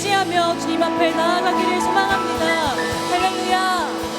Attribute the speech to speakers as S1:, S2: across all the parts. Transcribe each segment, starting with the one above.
S1: 의지하며 주님 앞에 나아가기를 소망합니다. 할렐루야.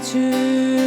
S1: 주.